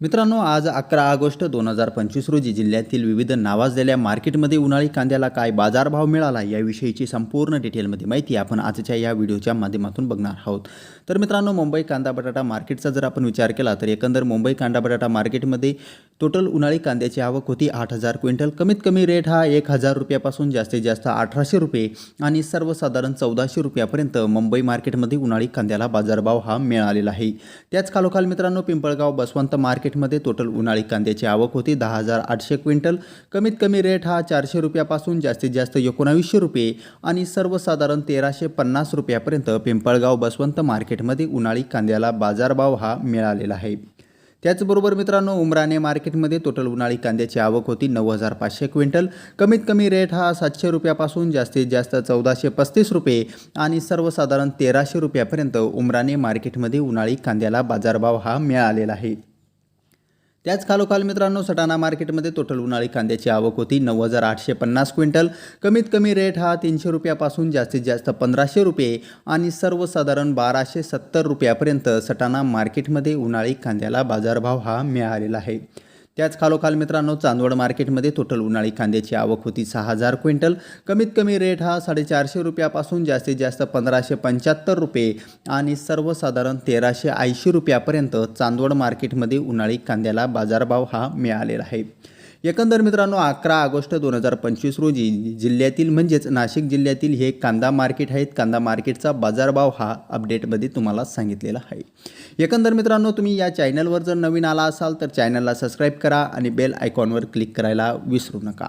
मित्रांनो आज अकरा ऑगस्ट दोन हजार पंचवीस रोजी जिल्ह्यातील विविध नावाजलेल्या मार्केटमध्ये उन्हाळी कांद्याला काय बाजारभाव मिळाला याविषयीची संपूर्ण डिटेलमध्ये माहिती आपण आजच्या या व्हिडिओच्या माध्यमातून बघणार आहोत. तर मित्रांनो मुंबई कांदा बटाटा मार्केटचा जर आपण विचार केला तर एकंदर मुंबई कांदा बटाटा मार्केटमध्ये टोटल उन्हाळी कांद्याची आवक होती आठ हजार क्विंटल. कमीत कमी रेट हा एक हजार रुपयापासून जास्तीत जास्त अठराशे रुपये आणि सर्वसाधारण चौदाशे रुपयापर्यंत मुंबई मार्केटमध्ये उन्हाळी कांद्याला बाजारभाव हा मिळालेला आहे. त्याच खालोखाल मित्रांनो पिंपळगाव बसवंत मार्केटमध्ये टोटल उन्हाळी कांद्याची आवक होती दहा हजार आठशे क्विंटल. कमीत कमी रेट हा चारशे रुपयापासून जास्तीत जास्त एकोणावीसशे रुपये आणि सर्वसाधारण तेराशे पन्नास रुपयापर्यंत पिंपळगाव बसवंत मार्केटमध्ये उन्हाळी कांद्याला बाजारभाव हा मिळालेला आहे. त्याचबरोबर मित्रांनो उमराने मार्केटमध्ये टोटल उन्हाळी कांद्याची आवक होती नऊ हजार पाचशे क्विंटल. कमीत कमी रेट हा सातशे रुपयापासून जास्तीत जास्त चौदाशे पस्तीस रुपये आणि सर्वसाधारण तेराशे रुपयापर्यंत उमराने मार्केटमध्ये उन्हाळी कांद्याला बाजारभाव हा मिळालेला आहे. त्याच खालोखाल मित्रांनो सटाणा मार्केटमध्ये टोटल उन्हाळी कांद्याची आवक होती. नऊ हजार आठशे पन्नास क्विंटल. कमीत कमी रेट हा तीनशे रुपयापासून जास्तीत जास्त पंधराशे रुपये आणि सर्वसाधारण बाराशे सत्तर रुपयापर्यंत सटाणा मार्केटमध्ये उन्हाळी कांद्याला बाजारभाव हा मिळालेला आहे. त्याच खालोखाल मित्रांनो चांदवड मार्केटमध्ये टोटल उन्हाळी कांद्याची आवक होती सहा हजार क्विंटल. कमीत कमी रेट हा साडेचारशे रुपयापासून जास्तीत जास्त पंधराशे पंच्याहत्तर रुपये आणि सर्वसाधारण तेराशे ऐंशी रुपयापर्यंत चांदवड मार्केटमध्ये उन्हाळी कांद्याला बाजारभाव हा मिळालेला आहे. एकंदर मित्रांनो अकरा ऑगस्ट दोन हजार पंचवीस रोजी जिल्ह्यातील म्हणजेच नाशिक जिल्ह्यातील हे कांदा मार्केट आहेत कांदा मार्केटचा बाजारभाव हा अपडेटमध्ये तुम्हाला सांगितलेला आहे. एकंदर मित्रांनो तुम्ही या चॅनलवर जर नवीन आला असाल तर चॅनलला सबस्क्राईब करा आणि बेल आयकॉनवर क्लिक करायला विसरू नका.